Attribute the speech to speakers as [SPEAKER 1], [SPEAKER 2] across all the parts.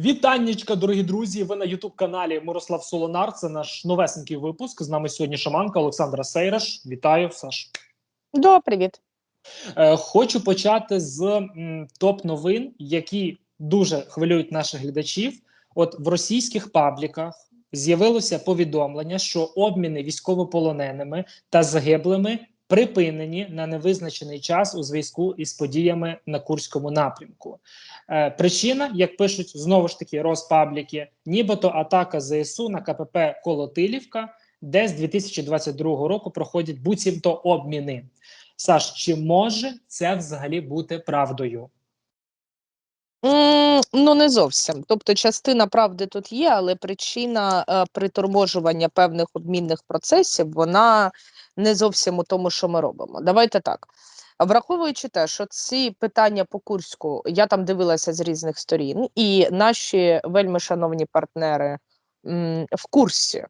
[SPEAKER 1] Вітаннячка, дорогі друзі! Ви на Ютуб-каналі Мирослав Солонар. Це наш новесенький випуск. З нами сьогодні шаманка Олександра Сейраш. Вітаю, Саш.
[SPEAKER 2] До, привіт.
[SPEAKER 1] Е, хочу почати з топ новин, які дуже хвилюють наших глядачів. От в російських пабліках з'явилося повідомлення, що обміни військовополоненими та загиблими припинені на невизначений час у зв'язку із подіями на Курському напрямку. Е, причина, як пишуть знову ж таки розпабліки, нібито атака ЗСУ на КПП Колотилівка, де з 2022 року проходять буцімто обміни. Саш, чи може це взагалі бути правдою?
[SPEAKER 2] Ну, не зовсім. Тобто, частина правди тут є, але причина е, приторможування певних обмінних процесів вона не зовсім у тому, що ми робимо. Давайте так. Враховуючи те, що ці питання по Курську я там дивилася з різних сторін, і наші вельми шановні партнери м, в курсі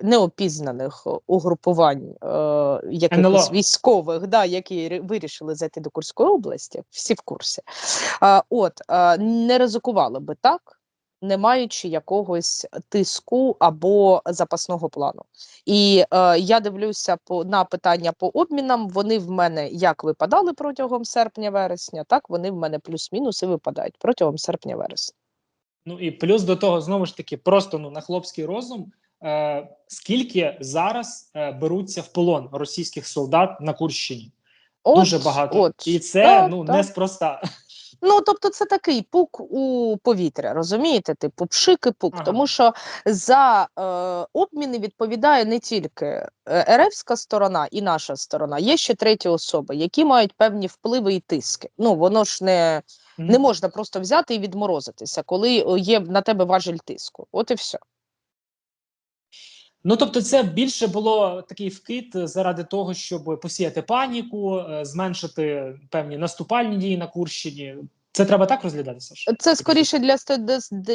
[SPEAKER 2] неопізнаних угрупувань е, якихось військових, да, які вирішили зайти до Курської області, всі в курсі. От не ризикували би так, не маючи якогось тиску або запасного плану. І е, я дивлюся по на питання по обмінам. Вони в мене як випадали протягом серпня-вересня, так вони в мене плюс-мінус і випадають протягом серпня-вересня.
[SPEAKER 1] Ну і плюс до того, знову ж таки, просто ну на хлопський розум. Е, скільки зараз е, беруться в полон російських солдат на Курщині?
[SPEAKER 2] От,
[SPEAKER 1] Дуже багато,
[SPEAKER 2] от.
[SPEAKER 1] і це
[SPEAKER 2] Так,
[SPEAKER 1] ну
[SPEAKER 2] так.
[SPEAKER 1] неспроста.
[SPEAKER 2] Ну, тобто, це такий пук у повітря, розумієте? Типу пшик і пук.
[SPEAKER 1] Ага.
[SPEAKER 2] Тому що за е, обміни відповідає не тільки е, РФська сторона і наша сторона, є ще треті особи, які мають певні впливи і тиски. Ну, воно ж не, не можна просто взяти і відморозитися, коли є на тебе важель тиску. От і все.
[SPEAKER 1] Ну тобто, це більше було такий вкид заради того, щоб посіяти паніку, е, зменшити певні наступальні дії на Курщині. Це треба так розглядати, Саш?
[SPEAKER 2] Це скоріше для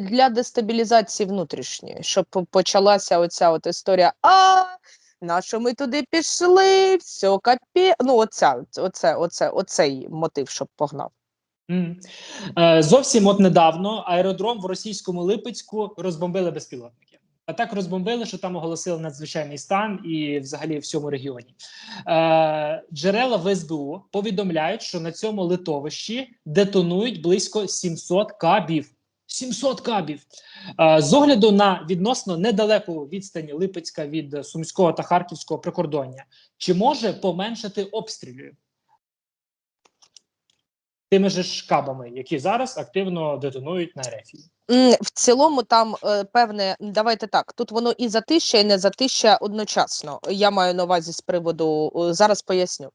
[SPEAKER 2] для дестабілізації внутрішньої, щоб почалася оця от історія. А на що ми туди пішли? Все капі. Ну, оця, оце, оце, оцей мотив, щоб погнав.
[SPEAKER 1] Е, зовсім от недавно аеродром в російському Липецьку розбомбили безпілотники. А так розбомбили, що там оголосили надзвичайний стан і взагалі в всьому регіоні. Е, джерела в СБУ повідомляють, що на цьому литовищі детонують близько 700 кабів. 700 кабів. Е, з огляду на відносно недалеку відстані Липецька від Сумського та Харківського прикордоння, чи може поменшити обстрілів? тими же ж кабами, які зараз активно детонують на рефі.
[SPEAKER 2] В цілому там е, певне, давайте так. Тут воно і затища, і не затища одночасно. Я маю на увазі з приводу е, зараз поясню.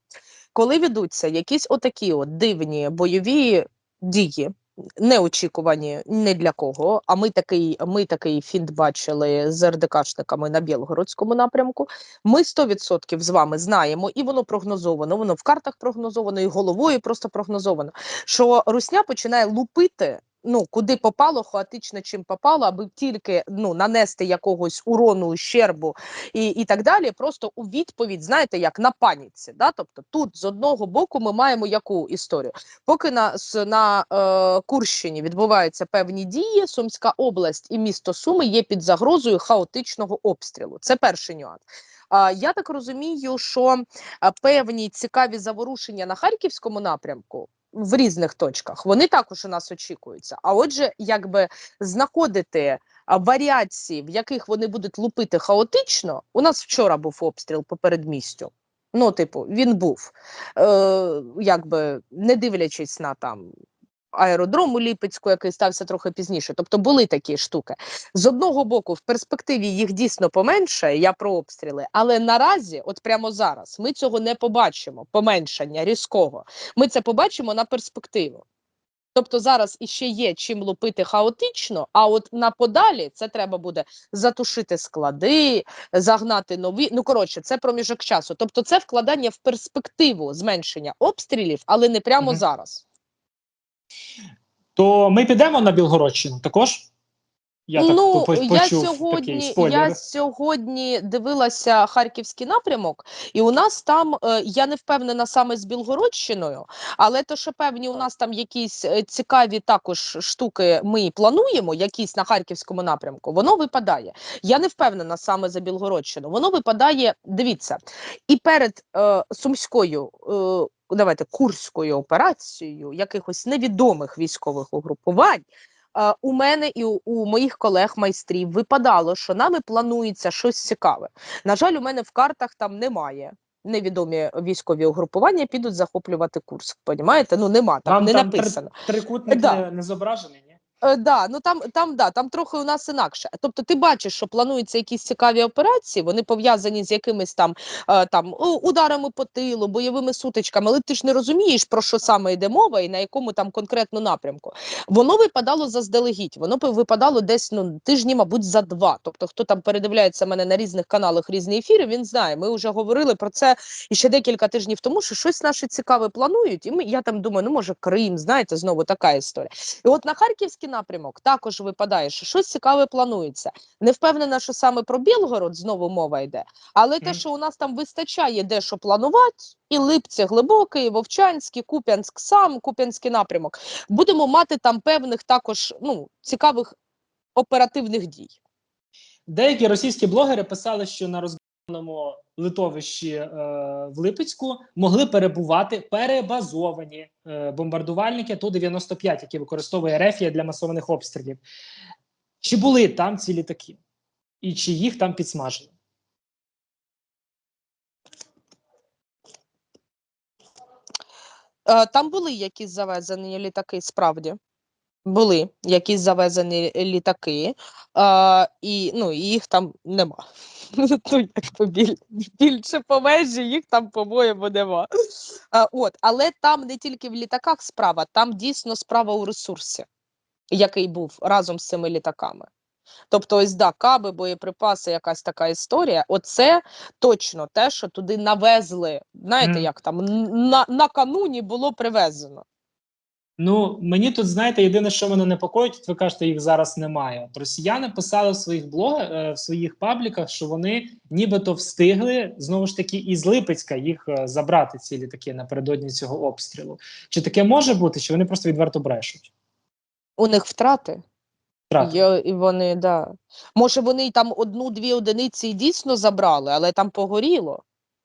[SPEAKER 2] Коли ведуться якісь отакі от дивні бойові дії, неочікувані ні для кого. А ми такий, ми такий фінт бачили з РДКшниками на Білгородському напрямку. Ми 100% з вами знаємо, і воно прогнозовано. Воно в картах прогнозовано, і головою просто прогнозовано. Що Русня починає лупити. Ну, куди попало, хаотично чим попало, аби тільки ну нанести якогось урону, ущербу і, і так далі. Просто у відповідь, знаєте, як на паніці. Да? Тобто, тут з одного боку ми маємо яку історію. Поки на, на е, Курщині відбуваються певні дії, Сумська область і місто Суми є під загрозою хаотичного обстрілу. Це перший нюанс. Я так розумію, що певні цікаві заворушення на харківському напрямку. В різних точках вони також у нас очікуються. А отже, якби знаходити варіації, в яких вони будуть лупити хаотично. У нас вчора був обстріл по передмістю. Ну, типу, він був, е, якби не дивлячись на там аеродром у Ліпецьку, який стався трохи пізніше. Тобто були такі штуки. З одного боку, в перспективі їх дійсно поменшає, я про обстріли, але наразі, от прямо зараз, ми цього не побачимо, поменшання різкого. Ми це побачимо на перспективу. Тобто зараз іще є чим лупити хаотично, а от на подалі це треба буде затушити склади, загнати нові. Ну коротше, це проміжок часу. Тобто, це вкладання в перспективу зменшення обстрілів, але не прямо
[SPEAKER 1] Мгм.
[SPEAKER 2] зараз.
[SPEAKER 1] То ми підемо на Білгородщину також. Я так
[SPEAKER 2] ну,
[SPEAKER 1] по- по-
[SPEAKER 2] я
[SPEAKER 1] почув такий
[SPEAKER 2] сьогодні,
[SPEAKER 1] спойлер.
[SPEAKER 2] я сьогодні дивилася харківський напрямок, і у нас там е, я не впевнена саме з Білгородщиною, але то, що певні у нас там якісь е, цікаві також штуки ми плануємо, якісь на харківському напрямку, воно випадає. Я не впевнена саме за Білгородщину. Воно випадає, дивіться, і перед е, сумською. Е, Давайте курською операцією якихось невідомих військових угрупувань у мене і у, моїх колег-майстрів випадало, що нами планується щось цікаве. На жаль, у мене в картах там немає. Невідомі військові угрупування підуть захоплювати Курск. Понімаєте? Ну нема там,
[SPEAKER 1] там
[SPEAKER 2] не
[SPEAKER 1] там
[SPEAKER 2] написано.
[SPEAKER 1] трикутник
[SPEAKER 2] Да.
[SPEAKER 1] не, не зображений?
[SPEAKER 2] Е, да, ну там, там, да, там трохи у нас інакше. Тобто, ти бачиш, що плануються якісь цікаві операції, вони пов'язані з якимись там, е, там ударами по тилу, бойовими сутичками, але ти ж не розумієш, про що саме йде мова і на якому там конкретно напрямку. Воно випадало заздалегідь, воно випадало десь ну тижні, мабуть, за два. Тобто, хто там передивляється мене на різних каналах різні ефіри, він знає. Ми вже говорили про це ще декілька тижнів тому, що щось наше цікаве планують. І ми я там думаю, ну може Крим, знаєте, знову така історія. І от на харківський напрямок також випадає, що щось цікаве планується. Не впевнена, що саме про Білгород знову мова йде, але те, що у нас там вистачає де що планувати, і Липці глибокий, і Вовчанський, Куп'янськ сам, Куп'янський напрямок. Будемо мати там певних також ну цікавих оперативних дій.
[SPEAKER 1] Деякі російські блогери писали, що на розбудованому литовищі е, в Липецьку могли перебувати перебазовані е, бомбардувальники Ту-95, які використовує Рефія для масованих обстрілів. Чи були там ці літаки? І чи їх там підсмажили?
[SPEAKER 2] Е, Там були якісь завезені літаки, справді. Були якісь завезені літаки, е, і ну, і їх там нема. Ну, біль, більше по межі їх там, по-моєму, нема. Е, от, але там не тільки в літаках справа, там дійсно справа у ресурсі, який був разом з цими літаками. Тобто, ось да, каби, боєприпаси, якась така історія. Оце точно те, що туди навезли. Знаєте, як там на, накануні було привезено.
[SPEAKER 1] Ну, мені тут, знаєте, єдине, що мене непокоїть, от ви кажете, їх зараз немає. От росіяни писали в своїх блогах, е, в своїх пабліках, що вони нібито встигли знову ж таки із Липецька їх е, забрати, ці літаки напередодні цього обстрілу. Чи таке може бути, чи вони просто відверто брешуть?
[SPEAKER 2] У них втрати.
[SPEAKER 1] Втрати.
[SPEAKER 2] Є, і вони, да. Може, вони там одну-дві одиниці і дійсно забрали, але там погоріло.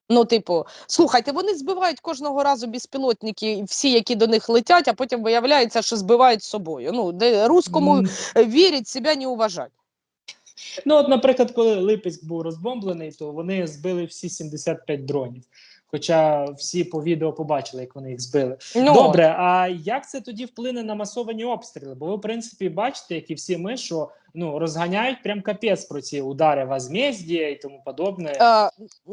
[SPEAKER 2] Ну, типу, слухайте, вони збивають кожного разу безпілотники, всі, які до них летять, а потім виявляється, що збивають собою. Ну, де русскому е, вірять, себе не уважать.
[SPEAKER 1] Ну, от, наприклад, коли Липецьк був розбомблений, то вони збили всі 75 дронів. Хоча всі по відео побачили, як вони їх збили.
[SPEAKER 2] Ну,
[SPEAKER 1] Добре, а як це тоді вплине на масовані обстріли? Бо ви, в принципі, бачите, як і всі ми, що ну розганяють прям капець про ці удари возмездія і тому подобне.
[SPEAKER 2] Е,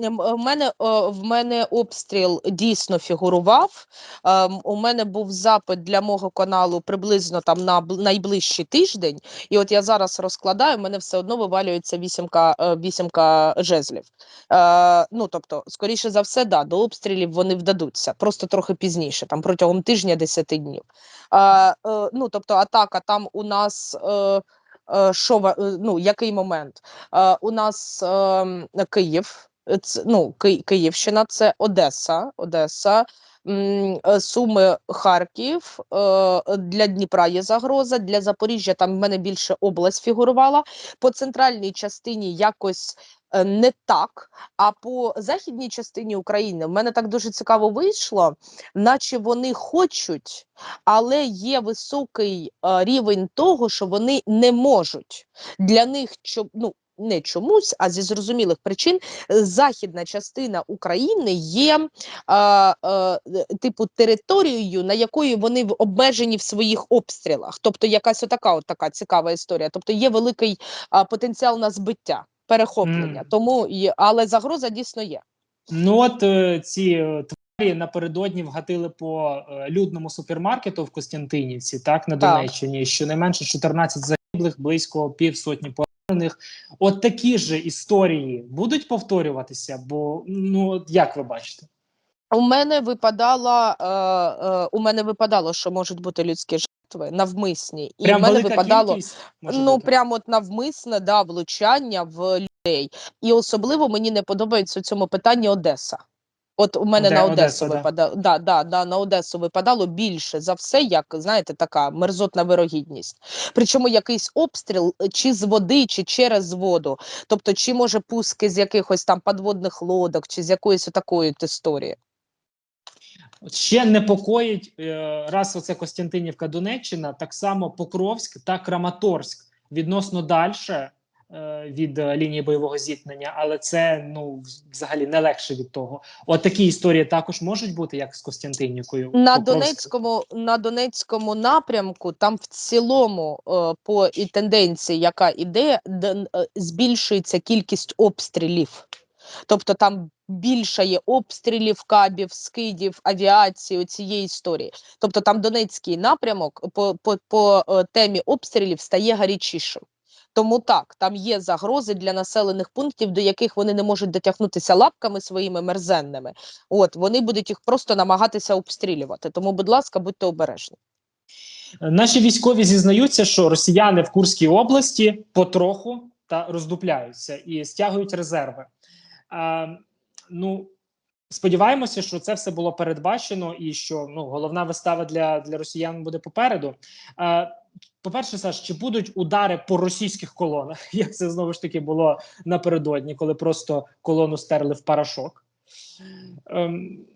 [SPEAKER 2] в мене, е, в мене обстріл дійсно фігурував. Е, У мене був запит для мого каналу приблизно там на найближчий тиждень. І от я зараз розкладаю, в мене все одно вивалюється вісімка, е, вісімка жезлів. Е, Ну, тобто, скоріше за все, да, до обстрілів вони вдадуться, просто трохи пізніше, там протягом тижня 10 днів. Е, е, Ну, тобто, атака там у нас. е, е, Що, ва- е, ну, який момент? Е, у нас ем, Київ, е, ну, Київщина, це Одеса, Одеса, е, Суми, Харків. е, Для Дніпра є загроза, для Запоріжжя там в мене більше область фігурувала. По центральній частині якось е, не так. А по західній частині України в мене так дуже цікаво вийшло, наче вони хочуть, але є високий е, рівень того, що вони не можуть. Для них чо- ну, не чомусь, а зі зрозумілих причин, е, західна частина України є е, е, типу територією, на якої вони обмежені в своїх обстрілах. Тобто якась отака от така цікава історія. Тобто є великий а, потенціал на збиття, перехоплення.
[SPEAKER 1] Мгм.
[SPEAKER 2] Тому є, але загроза дійсно є.
[SPEAKER 1] Ну от е, ці е, тварі напередодні вгатили по е, людному супермаркету в Костянтинівці, так на
[SPEAKER 2] Так.
[SPEAKER 1] Донеччині. Щонайменше 14 загиблих, близько півсотні поранених. От такі ж історії будуть повторюватися, бо ну як ви бачите?
[SPEAKER 2] У мене випадало, е, е, у мене випадало, що можуть бути людські жертви. навмисні, і
[SPEAKER 1] Прям
[SPEAKER 2] в мене випадало
[SPEAKER 1] кількість
[SPEAKER 2] ну
[SPEAKER 1] бути?
[SPEAKER 2] прямо от навмисне да, влучання в людей. І особливо мені не подобається у цьому питанні Одеса. От у мене
[SPEAKER 1] Де
[SPEAKER 2] на Одесу
[SPEAKER 1] да.
[SPEAKER 2] випадало да, да, да, на Одесу випадало більше за все, як знаєте, така мерзотна вирогідність. Причому якийсь обстріл е, чи з води, чи через воду. Тобто, чи може пуски з якихось там подводних лодок, чи з якоїсь такої історії.
[SPEAKER 1] Ще непокоїть е, раз оце Костянтинівка, Донеччина, так само Покровськ та Краматорськ відносно дальше е, від е, лінії бойового зіткнення, але це ну взагалі не легше від того. От такі історії також можуть бути, як з Костянтинівкою.
[SPEAKER 2] На
[SPEAKER 1] Покровськ-
[SPEAKER 2] Донецькому на Донецькому напрямку там в цілому по і тенденції, яка іде, збільшується кількість обстрілів. Тобто там більше є обстрілів, кабів, скидів, авіації цієї історії. Тобто там Донецький напрямок по, по, по е, темі обстрілів стає гарячішим. Тому так, там є загрози для населених пунктів, до яких вони не можуть дотягнутися лапками своїми мерзенними. От вони будуть їх просто намагатися обстрілювати. Тому, будь ласка, будьте обережні.
[SPEAKER 1] Наші військові зізнаються, що росіяни в Курській області потроху та роздупляються і стягують резерви. А, ну сподіваємося, що це все було передбачено, і що ну головна вистава для, для росіян буде попереду. А, по-перше, Саш, чи будуть удари по російських колонах? Як це знову ж таки було напередодні, коли просто колону стерли в парашок? Ем,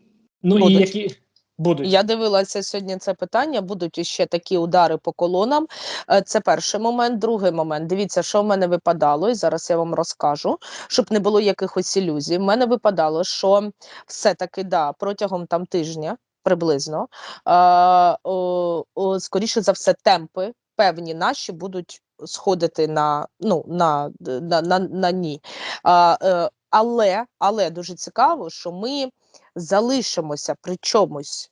[SPEAKER 1] ну і
[SPEAKER 2] Будуть.
[SPEAKER 1] які будуть
[SPEAKER 2] Я дивилася сьогодні це питання. Будуть іще такі удари по колонам. Е, Це перший момент. Другий момент. Дивіться, що в мене випадало, і зараз я вам розкажу, щоб не було якихось ілюзій. В мене випадало, що все-таки да, протягом там тижня приблизно, е, о, о, скоріше за все, темпи певні наші будуть сходити на ну на, на, на, на ні. А, е, але, але дуже цікаво, що ми залишимося при чомусь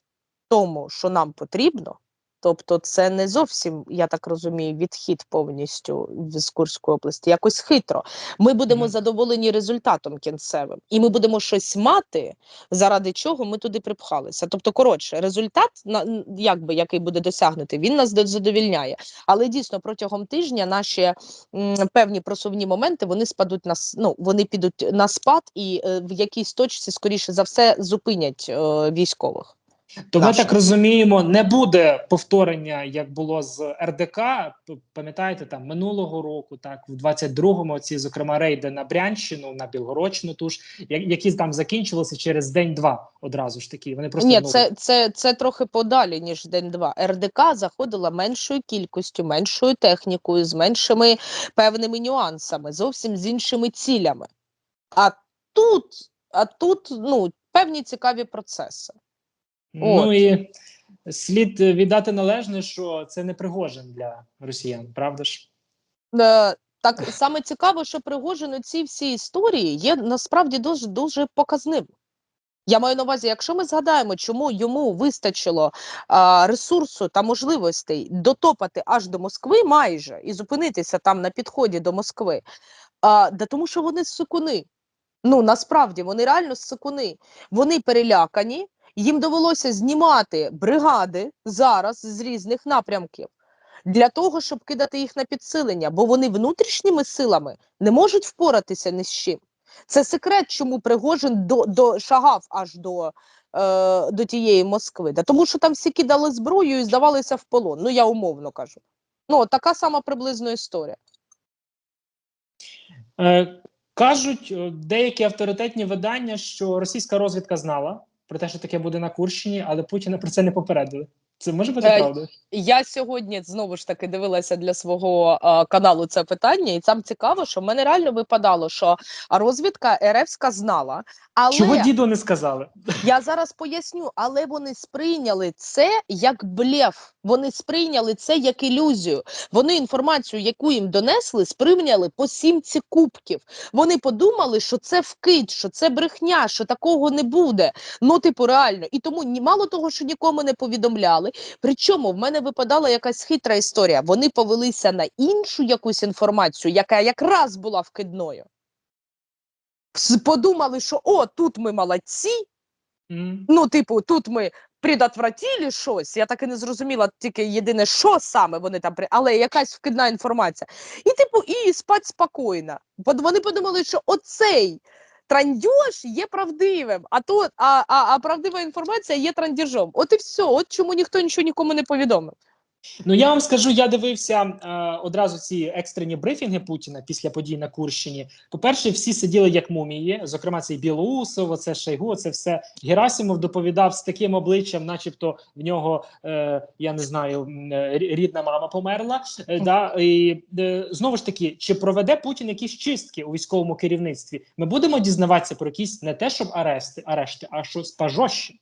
[SPEAKER 2] тому, що нам потрібно. Тобто, це не зовсім, я так розумію, відхід повністю з Курської області, якось хитро. Ми будемо
[SPEAKER 1] Мгм.
[SPEAKER 2] задоволені результатом кінцевим, і ми будемо щось мати, заради чого ми туди припхалися. Тобто, коротше, результат, на якби який буде досягнутий, він нас задовільняє. Але дійсно протягом тижня наші м, певні просувні моменти вони спадуть на ну, вони підуть на спад, і е, в якійсь точці, скоріше за все, зупинять е, військових.
[SPEAKER 1] То ми так розуміємо, не буде повторення, як було з РДК. Пам'ятаєте, там минулого року, так в 22-му, ці зокрема рейди на Брянщину, на Білгородщину, туж я- які там закінчилися через день-два одразу ж таки. Вони просто
[SPEAKER 2] Ні,
[SPEAKER 1] ну,
[SPEAKER 2] це, це, це трохи подалі, ніж день-два. РДК заходила меншою кількістю, меншою технікою, з меншими певними нюансами, зовсім з іншими цілями. А тут, а тут ну, певні цікаві процеси.
[SPEAKER 1] Ну і слід віддати належне, що це не Пригожин для росіян, правда ж?
[SPEAKER 2] Е, так саме цікаво, що Пригожин у цій всій історії є насправді дуже дуже показним. Я маю на увазі, якщо ми згадаємо, чому йому вистачило а, ресурсу та можливостей дотопати аж до Москви майже і зупинитися там на підході до Москви, а, да тому що вони сикуни. Ну насправді вони реально сикуни. Вони перелякані, їм довелося знімати бригади зараз з різних напрямків для того, щоб кидати їх на підсилення, бо вони внутрішніми силами не можуть впоратися ні з чим. Це секрет, чому Пригожин до, до шагав аж до, е, до тієї Москви. Да тому що там всі кидали зброю і здавалися в полон. Ну я умовно кажу. Ну, така сама приблизно історія.
[SPEAKER 1] Е, кажуть е, деякі авторитетні видання, що російська розвідка знала про те, що таке буде на Курщині, але Путіна про це не попередили. Це може бути
[SPEAKER 2] Е,
[SPEAKER 1] правдою?
[SPEAKER 2] Я сьогодні знову ж таки дивилася для свого е, каналу це питання, і там цікаво, що в мене реально випадало, що розвідка РФська знала, але
[SPEAKER 1] Чого діду не сказали?
[SPEAKER 2] Я зараз поясню, але вони сприйняли це як блеф. Вони сприйняли це як ілюзію. Вони інформацію, яку їм донесли, сприйняли по сімці кубків. Вони подумали, що це вкид, що це брехня, що такого не буде. Ну, типу, реально. І тому мало того, що нікому не повідомляли. Причому в мене випадала якась хитра історія. Вони повелися на іншу якусь інформацію, яка якраз була вкидною. Подумали, що о, тут ми молодці,
[SPEAKER 1] М.
[SPEAKER 2] Ну, типу, тут ми предотвратили щось. Я так і не зрозуміла тільки єдине, що саме вони там при, але якась вкидна інформація. І типу, і спать спокійно. Вони подумали, що оцей трандьош є правдивим, а то а, а, а правдива інформація є трандіжом. От і все. От чому ніхто нічого нікому не повідомив.
[SPEAKER 1] Ну я вам скажу, я дивився е, одразу ці екстрені брифінги Путіна після подій на Курщині. По-перше, всі сиділи як мумії, зокрема, цей Білоусов, оце Шойгу, це все. Герасимов доповідав з таким обличчям, начебто в нього, е, я не знаю, е, рі- рідна мама померла. Е, да, і е, знову ж таки, чи проведе Путін якісь чистки у військовому керівництві? Ми будемо дізнаватися про якісь не те, щоб арешти, арешти, а щось пожорстче.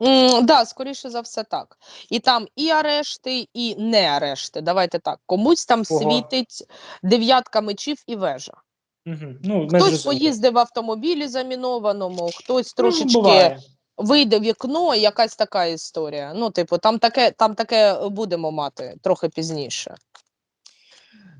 [SPEAKER 2] Mm, да, скоріше за все так. І там і арешти, і не арешти. Давайте так. Комусь там
[SPEAKER 1] Ого.
[SPEAKER 2] світить дев'ятка мечів і вежа.
[SPEAKER 1] Угу. Ну,
[SPEAKER 2] Хтось
[SPEAKER 1] зрозуміли.
[SPEAKER 2] поїздив в автомобілі замінованому, хтось
[SPEAKER 1] Ну,
[SPEAKER 2] трошечки
[SPEAKER 1] буває.
[SPEAKER 2] вийде в вікно, якась така історія. Ну, типу, там таке, там таке будемо мати трохи пізніше.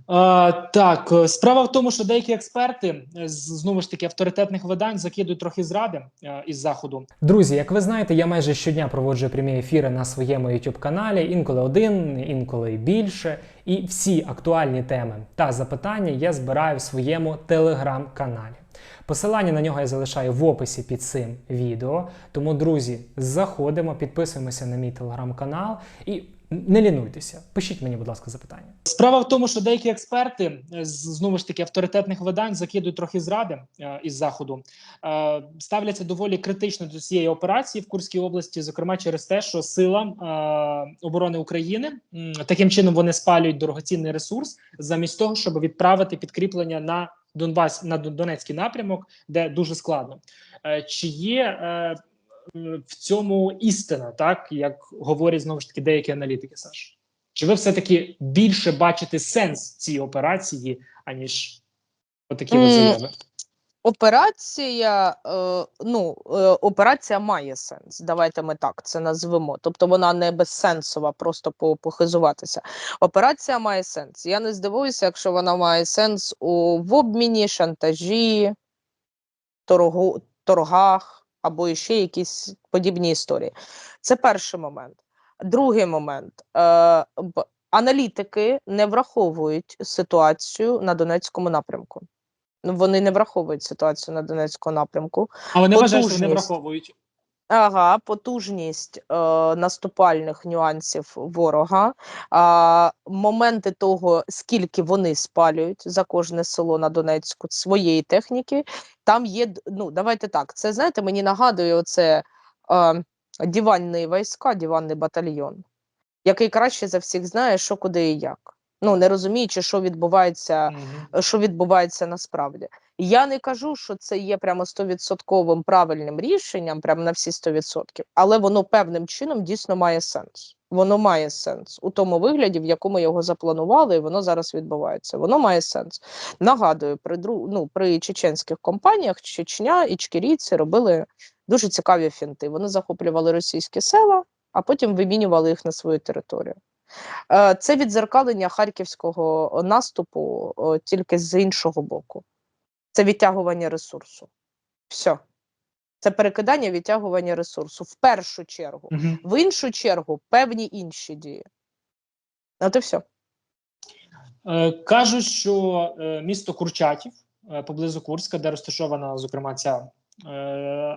[SPEAKER 1] Так, е, справа в тому, що деякі експерти е, знову ж таки авторитетних видань закидують трохи зради е, із заходу.
[SPEAKER 3] Друзі, як ви знаєте, я майже щодня проводжу прямі ефіри на своєму youtube каналі, інколи один, інколи й більше. І всі актуальні теми та запитання я збираю в своєму телеграм-каналі. Посилання на нього я залишаю в описі під цим відео. Тому, друзі, заходимо, підписуємося на мій телеграм-канал і не лінуйтеся. Пишіть мені, будь ласка, запитання.
[SPEAKER 1] Справа в тому, що деякі експерти знову ж таки авторитетних видань закидують трохи зради е, із заходу, е, ставляться доволі критично до цієї операції в Курській області, зокрема через те, що силам е, оборони України таким чином вони спалюють дорогоцінний ресурс, замість того, щоб відправити підкріплення на Донбас на Донецький напрямок, де дуже складно. Е, чи є е, в цьому істина, так як говорять знову ж таки деякі аналітики, Саш? Чи ви все-таки більше бачите сенс цієї операції, аніж отакі от заяви?
[SPEAKER 2] Операція, е, ну, е, операція має сенс. Давайте ми так це назвемо. Тобто вона не безсенсова, просто по- похизуватися. Операція має сенс. Я не здивуюся, якщо вона має сенс у в обміні, шантажі, торгу, торгах або ще якісь подібні історії. Це перший момент. Другий момент. Е, аналітики не враховують ситуацію на Донецькому напрямку. Ну, Вони не враховують ситуацію на Донецькому напрямку.
[SPEAKER 1] А вони вважають, що
[SPEAKER 2] не
[SPEAKER 1] враховують.
[SPEAKER 2] Ага, потужність е, наступальних нюансів ворога, а, моменти того, скільки вони спалюють за кожне село на Донецьку своєї техніки. Там є, ну давайте так. Це знаєте, мені нагадує оце е, диванні війська, диванний батальйон, який краще за всіх знає, що куди і як. Ну не розуміючи, що відбувається
[SPEAKER 1] Мгм.
[SPEAKER 2] що відбувається насправді. Я не кажу, що це є прямо стовідсотковим правильним рішенням, прямо на всі 100%, але воно певним чином дійсно має сенс. Воно має сенс у тому вигляді, в якому його запланували, і воно зараз відбувається. Воно має сенс. Нагадую, при дру... ну, при чеченських компаніях Чечня і чкірійці робили дуже цікаві фінти. Вони захоплювали російські села, а потім вимінювали їх на свою територію. Е, Це відзеркалення харківського наступу тільки з іншого боку. Це відтягування ресурсу. Все. Це перекидання відтягування ресурсу в першу чергу.
[SPEAKER 1] Мгм.
[SPEAKER 2] В іншу чергу певні інші дії. От і все.
[SPEAKER 1] Е, Кажуть, що е, місто Курчатів е, поблизу Курська, де розташована, зокрема, ця е,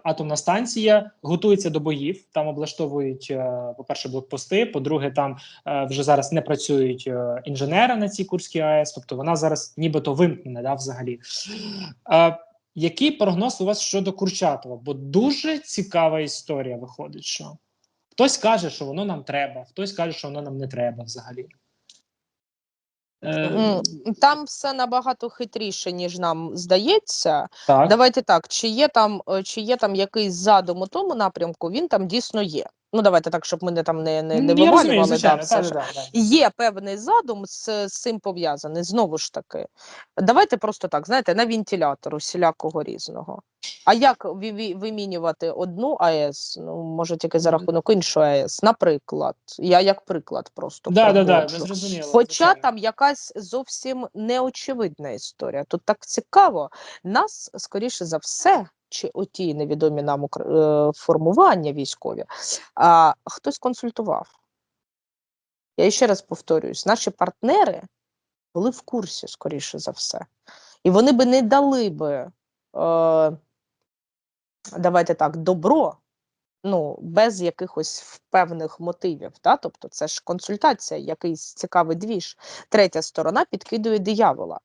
[SPEAKER 1] атомна станція, готується до боїв. Там облаштовують, е, по-перше, блокпости. По-друге, там е, вже зараз не працюють е, інженери на цій Курській АЕС, тобто вона зараз нібито вимкнена да, взагалі. Е, який прогноз у вас щодо Курчатова? Бо дуже цікава історія виходить, що хтось каже, що воно нам треба, хтось каже, що воно нам не треба взагалі. Е,
[SPEAKER 2] М, Там все набагато хитріше, ніж нам здається.
[SPEAKER 1] так.
[SPEAKER 2] Давайте так, чи є там, е, чи є там якийсь задум у тому напрямку, він там дійсно є. Ну, давайте так, щоб ми не там не, не, не
[SPEAKER 1] Ну, розумію, звичайно,
[SPEAKER 2] да, все ж. Є певний задум з, з цим пов'язаний. Знову ж таки, давайте просто так, знаєте, на вентилятор усілякого різного. А як вимінювати одну АЕС? Ну, може, тільки за рахунок іншої АЕС. Наприклад, я як приклад просто
[SPEAKER 1] Да, да, да, зрозуміло.
[SPEAKER 2] Хоча там якась зовсім неочевидна історія. Тут так цікаво. Нас, скоріше за все, чи оті невідомі нам е, формування військові, а хтось консультував. Я ще раз повторююсь, наші партнери були в курсі, скоріше за все. І вони би не дали би, е, давайте так, добро ну, без якихось певних мотивів. Да? Тобто це ж консультація, якийсь цікавий двіж. Третя сторона підкидує диявола.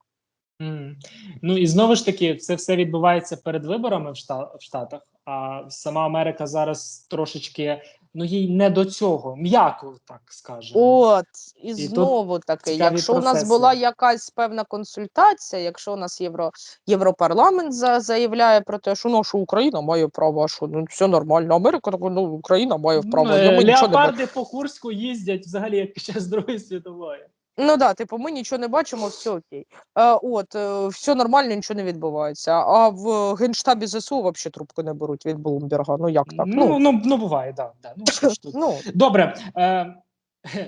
[SPEAKER 1] М. Ну і знову ж таки, це все відбувається перед виборами в, Шта- в Штатах. А сама Америка зараз трошечки ну їй не до цього, м'яко так скажемо.
[SPEAKER 2] От, і,
[SPEAKER 1] І тут
[SPEAKER 2] знову таки,
[SPEAKER 1] цікаві
[SPEAKER 2] якщо у нас
[SPEAKER 1] процеси.
[SPEAKER 2] була якась певна консультація, якщо у нас Євро, Європарламент за, заявляє про те, що наша Україна має право, а що ну все нормально, Америка така, ну Україна має право.
[SPEAKER 1] Ну,
[SPEAKER 2] ну,
[SPEAKER 1] е,
[SPEAKER 2] ми нічого не.
[SPEAKER 1] Леопарди по Курську їздять взагалі як під час Другої світової.
[SPEAKER 2] Ну да, типу, ми нічого не бачимо, все окей. Е, от, е, все нормально, нічого не відбувається. А в генштабі ЗСУ взагалі трубку не беруть від Блумберга. Ну як так?
[SPEAKER 1] Ну, ну, ну буває, да, да. Ну, що ж тут.
[SPEAKER 2] ну,
[SPEAKER 1] Добре. Е,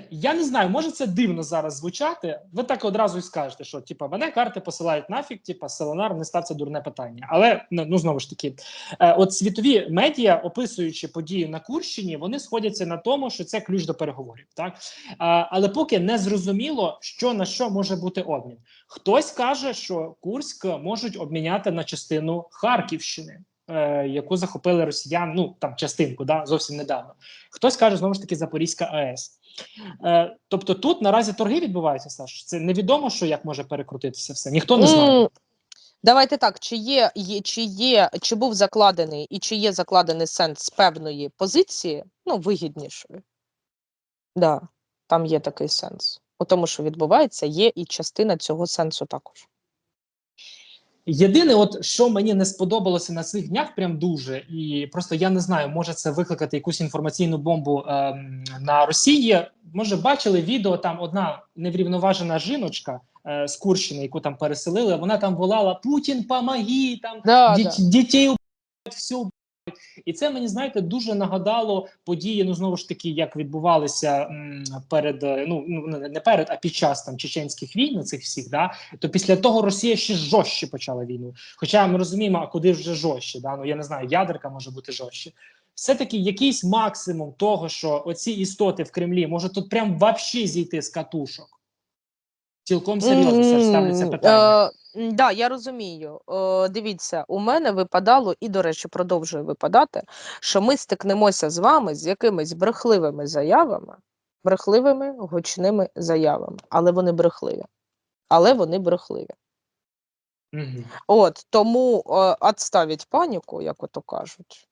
[SPEAKER 1] я не знаю, може це дивно зараз звучати. Ви так одразу і скажете, що типа мене карти посилають нафіг, типа Селенар не став це дурне питання. Але ну, ну знову ж таки, е, от світові медіа, описуючи події на Курщині, вони сходяться на тому, що це ключ до переговорів. Так але поки не зрозуміло, що на що може бути обмін. Хтось каже, що Курськ можуть обміняти на частину Харківщини. е, Яку захопили росіян, ну там частинку, да зовсім недавно. Хтось каже знову ж таки Запорізька АЕС. Е, тобто тут наразі торги відбуваються, Саш. Це невідомо, що як може перекрутитися все. Ніхто не знає.
[SPEAKER 2] Давайте так, чи є, є, чи є, чи був закладений і чи є закладений сенс з певної позиції, ну, вигіднішої. Да, там є такий сенс. У тому, що відбувається, є і частина цього сенсу також.
[SPEAKER 1] Єдине, от що мені не сподобалося на цих днях, прям дуже, і просто я не знаю, може це викликати якусь інформаційну бомбу ем, на Росії. Може, бачили відео, там одна неврівноважена жіночка е, з Курщини, яку там переселили. Вона там волала Путін, помоги, там
[SPEAKER 2] Да,
[SPEAKER 1] Діт- дітей всю. все убивають. І це мені знаєте дуже нагадало події. Ну знову ж таки, як відбувалися м, перед е, ну ну, не перед, а під час там чеченських війн, цих всіх, да то після того Росія ще жорстче почала війну. Хоча ми розуміємо, а куди вже жорстче, да ну я не знаю, ядерка може бути жорстче. Все таки якийсь максимум того, що оці істоти в Кремлі може тут прям вообще зійти з катушок. Цілком серйозно ставлю це
[SPEAKER 2] М,
[SPEAKER 1] питання.
[SPEAKER 2] М, да, я розумію. Е, дивіться, у мене випадало, і, до речі, продовжує випадати, що ми стикнемося з вами з якимись брехливими заявами, брехливими гучними заявами, але вони брехливі. Але вони брехливі.
[SPEAKER 1] Мгм.
[SPEAKER 2] От тому е, паніку, як ото кажуть.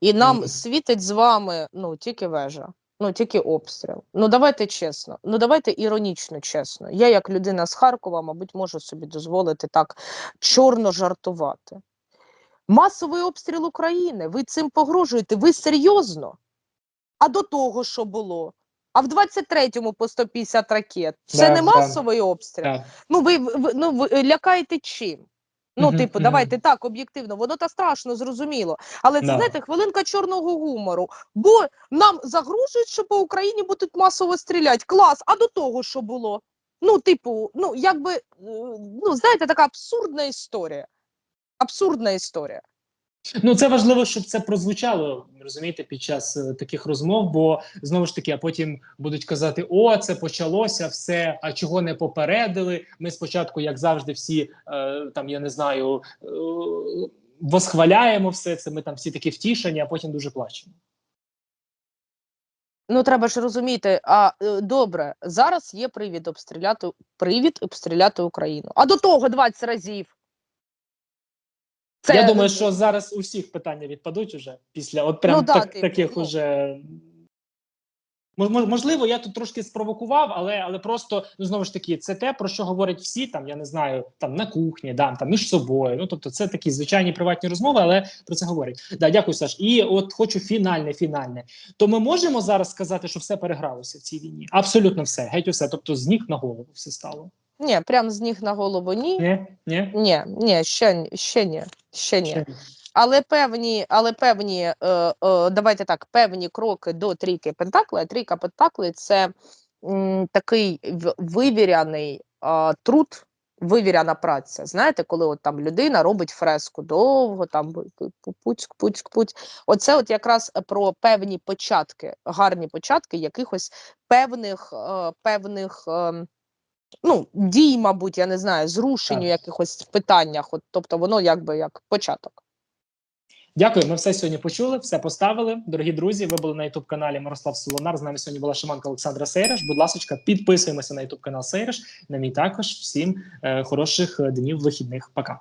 [SPEAKER 2] І нам
[SPEAKER 1] Мгм.
[SPEAKER 2] світить з вами ну тільки вежа, ну тільки обстріл. Ну давайте чесно, ну давайте іронічно чесно. Я, як людина з Харкова, мабуть, можу собі дозволити так чорно жартувати. Масовий обстріл України. Ви цим погрожуєте? Ви серйозно? А до того, що було? А в 23-му по 150 ракет. Це
[SPEAKER 1] Да,
[SPEAKER 2] не
[SPEAKER 1] да.
[SPEAKER 2] масовий обстріл.
[SPEAKER 1] Так.
[SPEAKER 2] Ну, ви, ви, ну, ви лякаєте чим? Ну,
[SPEAKER 1] Мгм,
[SPEAKER 2] типу,
[SPEAKER 1] мгм.
[SPEAKER 2] давайте так, об'єктивно, воно та страшно, зрозуміло. Але це,
[SPEAKER 1] Да.
[SPEAKER 2] знаєте, хвилинка чорного гумору. Бо нам загрожують, що по Україні будуть масово стріляти. Клас, а до того, що було? Ну, типу, ну, якби, е, ну, знаєте, така абсурдна історія. Абсурдна історія.
[SPEAKER 1] Ну це важливо, щоб це прозвучало, розумієте, під час е, таких розмов. Бо знову ж таки, а потім будуть казати: о, це почалося все. А чого не попередили? Ми спочатку, як завжди, всі е, там я не знаю, е, восхваляємо все це. Ми там всі такі втішені, а потім дуже плачемо.
[SPEAKER 2] Ну, треба ж розуміти, а е, добре, зараз є привід обстріляти, привід обстріляти Україну. А до того 20 разів.
[SPEAKER 1] Я думаю, що зараз у всіх питання відпадуть уже після от прям
[SPEAKER 2] Ну да,
[SPEAKER 1] так,
[SPEAKER 2] типу,
[SPEAKER 1] таких
[SPEAKER 2] ну.
[SPEAKER 1] уже. Мож- мож- Можливо, я тут трошки спровокував, але але просто ну знову ж таки, це те, про що говорять всі там. Я не знаю, там на кухні, да, там між собою. Ну тобто, це такі звичайні приватні розмови, але про це говорять. Да, дякую, Саш. І от хочу фінальне, фінальне. То ми можемо зараз сказати, що все перегралося в цій війні. Абсолютно все, геть усе. Тобто, з ніг на голову все стало.
[SPEAKER 2] Ні, прям з ніг на голову ні.
[SPEAKER 1] Ні, ні,
[SPEAKER 2] Ні, ні, ще, ні- ще ні. Ще ні. Але певні, але певні, е, е, давайте так, певні кроки до трійки Пентакли. Трійка Пентакли це м, такий вивіряний е, труд вивіряна праця. Знаєте, коли от там людина робить фреску довго, там пуцьк, пуцьк, пуцьк. Оце от якраз про певні початки, гарні початки якихось певних, е, певних е, ну, дій, мабуть, я не знаю,
[SPEAKER 1] зрушенню
[SPEAKER 2] якихось питаннях. От, тобто воно якби як початок.
[SPEAKER 1] Дякую. Ми все сьогодні почули, все поставили. Дорогі друзі, ви були на youtube каналі Мирослав Солонар. З нами сьогодні була шаманка Олександра Сейраш. Будь ласка, підписуємося на youtube канал Сейраш. На мій також всім е, хороших е, днів вихідних. Пока.